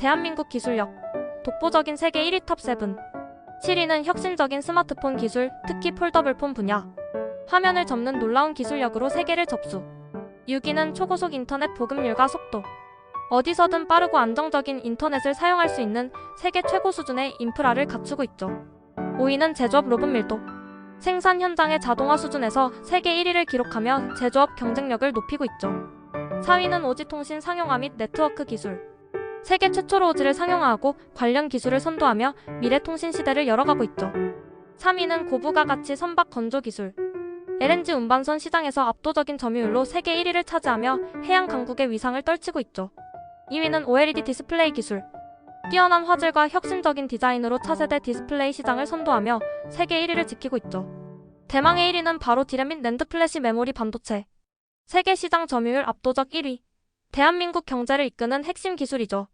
대한민국 기술력. 독보적인 세계 1위 탑 7. 7위는 혁신적인 스마트폰 기술, 특히 폴더블 폰 분야. 화면을 접는 놀라운 기술력으로 세계를 접수. 6위는 초고속 인터넷 보급률과 속도. 어디서든 빠르고 안정적인 인터넷을 사용할 수 있는 세계 최고 수준의 인프라를 갖추고 있죠. 5위는 제조업 로봇 밀도. 생산 현장의 자동화 수준에서 세계 1위를 기록하며 제조업 경쟁력을 높이고 있죠. 4위는 오지통신 상용화 및 네트워크 기술. 세계 최초로 오지를 상용화하고 관련 기술을 선도하며 미래 통신 시대를 열어가고 있죠. 3위는 고부가 가치 선박 건조 기술. LNG 운반선 시장에서 압도적인 점유율로 세계 1위를 차지하며 해양 강국의 위상을 떨치고 있죠. 2위는 OLED 디스플레이 기술. 뛰어난 화질과 혁신적인 디자인으로 차세대 디스플레이 시장을 선도하며 세계 1위를 지키고 있죠. 대망의 1위는 바로 디램 및 낸드 플래시 메모리 반도체. 세계 시장 점유율 압도적 1위. 대한민국 경제를 이끄는 핵심 기술이죠.